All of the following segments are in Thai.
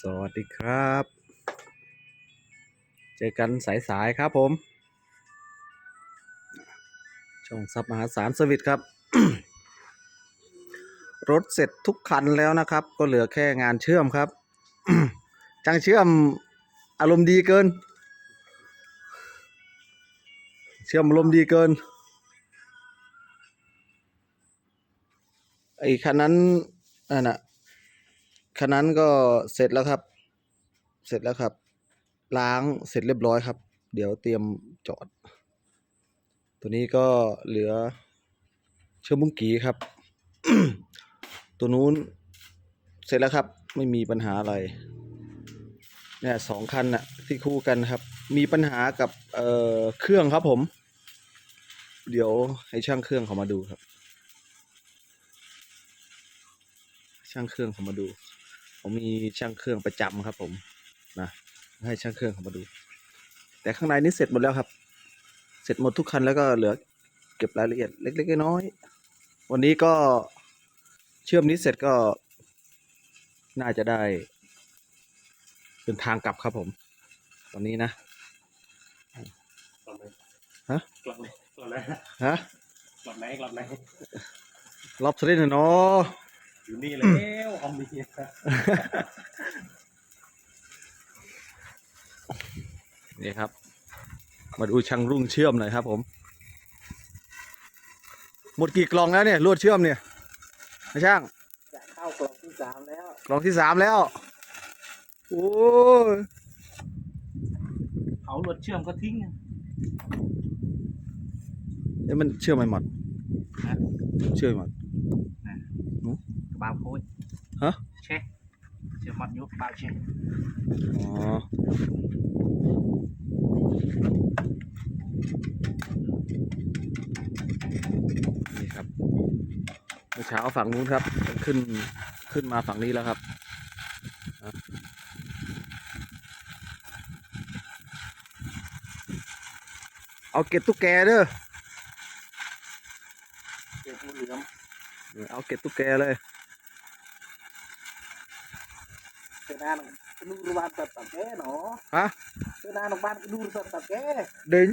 สวัสดีครับ เจอกันสายๆครับผม ช่องซับมหาสารสวิตครับ รถเสร็จทุกคันแล้วนะครับ ก็เหลือแค่งานเชื่อมครับช่างเชื่อมอารมณ์ดีเกิน เชื่อมอารมณ์ดีเกิน ไอ้คันนั้นนั่นน่ะ คันนั้นก็เสร็จแล้วครับ เสร็จแล้วครับ ล้างเสร็จเรียบร้อยครับ เดี๋ยวเตรียมจอด ตัวนี้ก็เหลือเชื่อมบุ้งกีครับ ตัวนู้นเสร็จแล้วครับ ไม่มีปัญหาอะไรเนี่ยสองคันน่ะที่คู่กันครับ มีปัญหากับเอ่อเครื่องครับผม เดี๋ยวให้ช่างเครื่องเขามาดูครับ ช่างเครื่องเขามาดู ผมมีช่างเครื่องประจำครับ ผมนะให้ช่างเครื่องเขามาดู แต่ข้างในนี้เสร็จหมดแล้วครับ เสร็จหมดทุกคันแล้วก็เหลือ เก็บรายละเอียดเล็กๆน้อยๆวันนี้ก็เชื่อมนี้เสร็จก็ น่าจะได้เดินทางกลับครับผม ตอนนี้นะกลับไหนฮะกลับไหนกลับไหนฮะกลับไหนกลับไหนรอบสเตนเนาะ อยู่นี่แล้วออมดีนี่ครับ มาดูช่างรุ่งเชื่อมหน่อยครับ ผม หมดกี่กล่องแล้วเนี่ยลวดเชื่อมเนี่ยนะช่างจะเข้ากล่องที่สามแล้วกล่องที่สามแล้วโอ้ยเขาหลวดเชื่อมก็ทิ้งเอ้ยมันเชื่อมไม่หมดนะเชื่อไม่หมดกระ บาโค้ดฮะ เช็คเชื่อมมัดยุบเปล่าเช็คอ๋อนี่ครับเมื่อเช้าฝั่งนู้นครับ ขึ้นขึ้นมาฝั่งนี้แล้วครับอะเอาเก็ดตุ๊กแกเด้อเชื่อมเหลือม เอาเก็ดตุ๊กแกเลย เจ้าหน้าหนองนูรบานตัดตัดแกเนาะฮะเจ้าหน้าหนองบ้านก็นูรตัดตัดแกดึง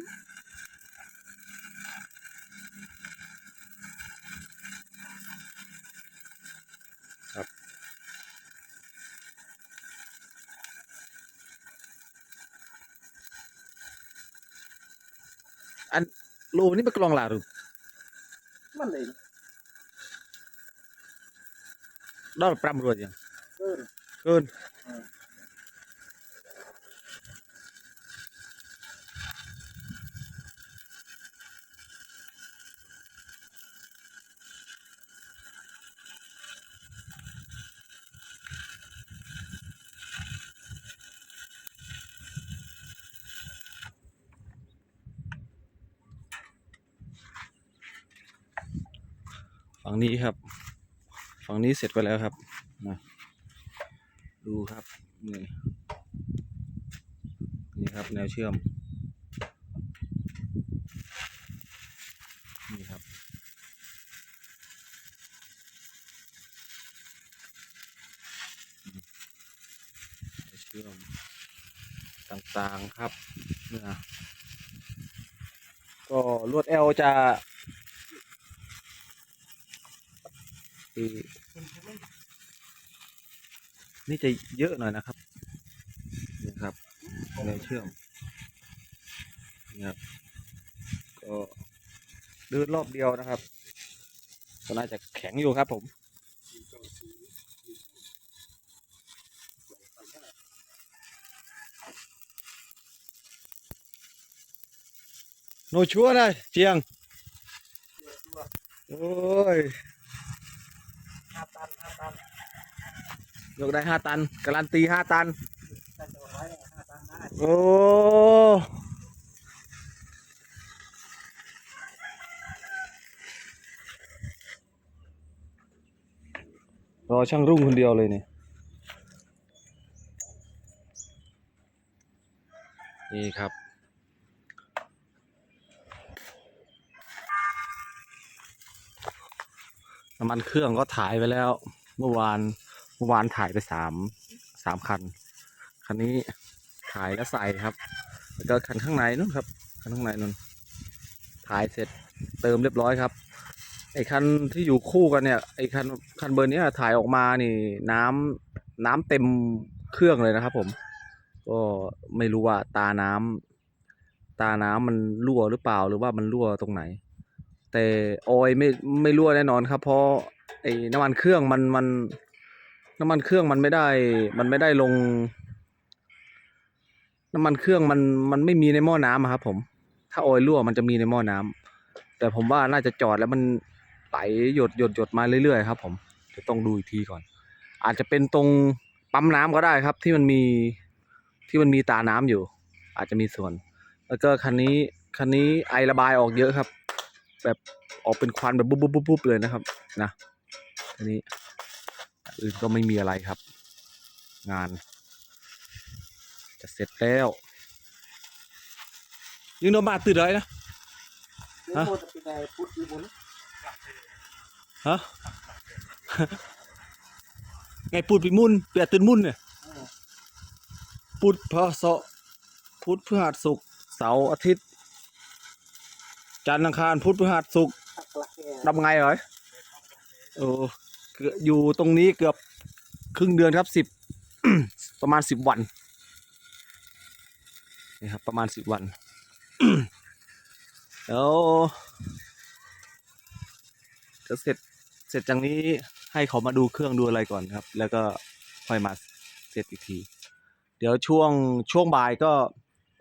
ครับอันโลนี่เป็นกลองหลาหรือมันเลยดอกปรำรวยยังเกินเกิน ฝั่งนี้ครับ ฝั่งนี้เสร็จไปแล้วครับนะ ดูครับนี่นี่ครับแนวเชื่อม นี่ครับแนวเชื่อมต่างๆครับเนี่ยก็ลวด L จะที่ นี่จะเยอะหน่อยนะครับนี่ครับแนวเชื่อมนี่ครับก็เดินรอบเดียวนะครับก็น่าจะแข็งอยู่ครับผมโนชัวร์นะเจียงโอ้ย ห้าตันห้าตัน ยกได้ห้าตัน การันตีห้าตันถ้าจะไว้ห้าตันได้โอ้รอช่างรุ่งคนเดียวเลยเนี่ยนี่ครับ น้ำมันเครื่องก็ถ่ายไปแล้วเมื่อวานเมื่อวานถ่ายไปสามสามคัน คันนี้ถ่ายแล้วใส่ครับ แล้วก็คันข้างในนู่นครับ คันข้างในนู่นถ่ายเสร็จเติมเรียบร้อยครับไอ้คันที่อยู่คู่กันเนี่ยไอ้คันคันเบอร์นี้ถ่ายออกมานี่น้ำน้ำเต็มเครื่องเลยนะครับ ผม ก็ไม่รู้ว่าตาน้ำตาน้ำมันรั่วหรือเปล่าหรือว่ามันรั่วตรงไหน แต่ออยไม่ไม่รั่วแน่นอนครับ เพราะไอ้น้ำมันเครื่องมันมัน น้ำมันเครื่องมันไม่ได้ มันไม่ได้ลง น้ำมันเครื่องมันมันไม่มีในหม้อน้ำครับ ผม ถ้าออยล์รั่วมันจะมีในหม้อน้ำแต่ผมว่าน่าจะจอดแล้วมันไหลหยดหยดหยดมาเรื่อยๆครับ ผมจะต้องดูอีกทีก่อน อาจจะเป็นตรงปั๊มน้ำก็ได้ครับ ที่มันมีที่มันมีตาน้ำอยู่ อาจจะมีส่วน แล้วก็คันนี้คันนี้ไอระบายออกเยอะครับ แบบออกเป็นควันแบบบุ๊บบุ๊บบุ๊บเลยนะครับ นะอันนี้ อื่นก็ไม่มีอะไรครับ งาน จะเสร็จแล้วยิงโดนบาดตื่นเลยนะเดี๋ยวโมจะเป็นไงพูดอยู่บนฮะไงปูดปีมุ่นเปียตื่นมุ่นเนี่ยพุธพระเสาร์พุธพฤหัสศุกร์เสาร์อาทิตย์ จันทร์อังคารพุธพฤหัสศุกร์ตักละแกทำไงเหรอโอ้เกือบ อยู่ตรงนี้เกือบครึ่งเดือนครับสิบประมาณสิบวันนี่ครับประมาณสิบวันแล้วจะเสร็จเสร็จจากนี้ให้เขามาดูเครื่องดูอะไรก่อนครับ แล้วก็ค่อยมาเสร็จอีกที เดี๋ยวช่วงช่วงบ่ายก็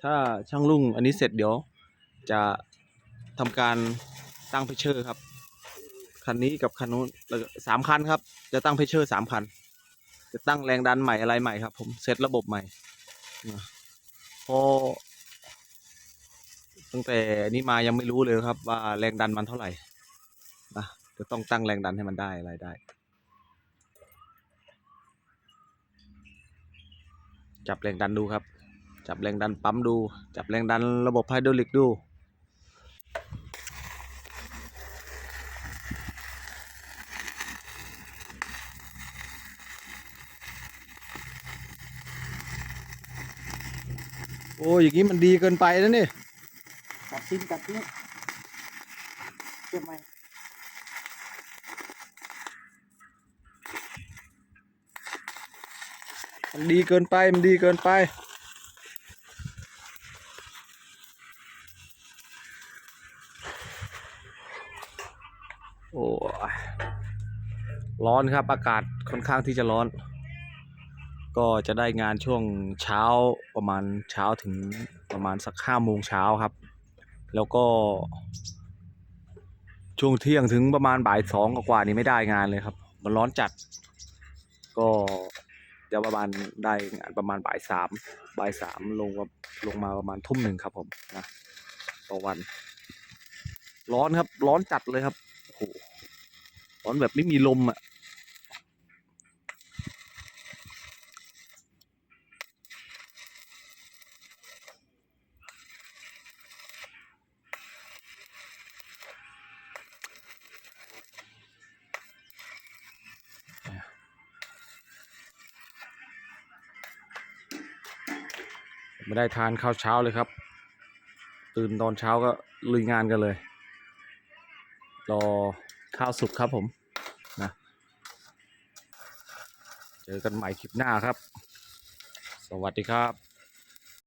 ถ้าช่างลุ่งอันนี้เสร็จเดี๋ยวจะทำการตั้งเพชเชอร์ครับ คันนี้กับคันนู้นสามคันครับ จะตั้งเพชเชอร์สามคัน จะตั้งแรงดันใหม่อะไรใหม่ครับ ผมเซตระบบใหม่พอตั้งแต่นี้มายังไม่รู้เลยครับ ว่าแรงดันมันเท่าไหร่นะจะต้องตั้งแรงดันให้มันได้อะไรได้จับแรงดันดูครับ จับแรงดันปั๊มดู จับแรงดันระบบไฮดรอลิกดู โอ้ยอย่างนี้มันดีเกินไปแล้วนี่ตัดสิ้นตัดทิ้งเก็บไหมมันดีเกินไป มันดีเกินไป โอ้ยร้อนครับ อากาศค่อนข้างที่จะร้อน ก็จะได้งานช่วงเช้า ประมาณเช้าถึงประมาณสักห้าโมงเช้าครับ แล้วก็ ช่วงเที่ยงถึงประมาณบ่ายสองกว่านี่ไม่ได้งานเลยครับ มันร้อนจัด ก็เดียวประมาณได้งานประมาณบ่ายสามบ่ายสามลงลงมาประมาณทุ่มหนึ่งครับผมนะต่อวัน ร้อนครับ ร้อนจัดเลยครับโอ้โหร้อนแบบไม่มีลมอะ ไม่ได้ทานข้าวเช้าเลยครับ ตื่นตอนเช้าก็ลุยงานกันเลย รอข้าวสุกครับผมนะเจอกันใหม่คลิปหน้าครับ สวัสดีครับ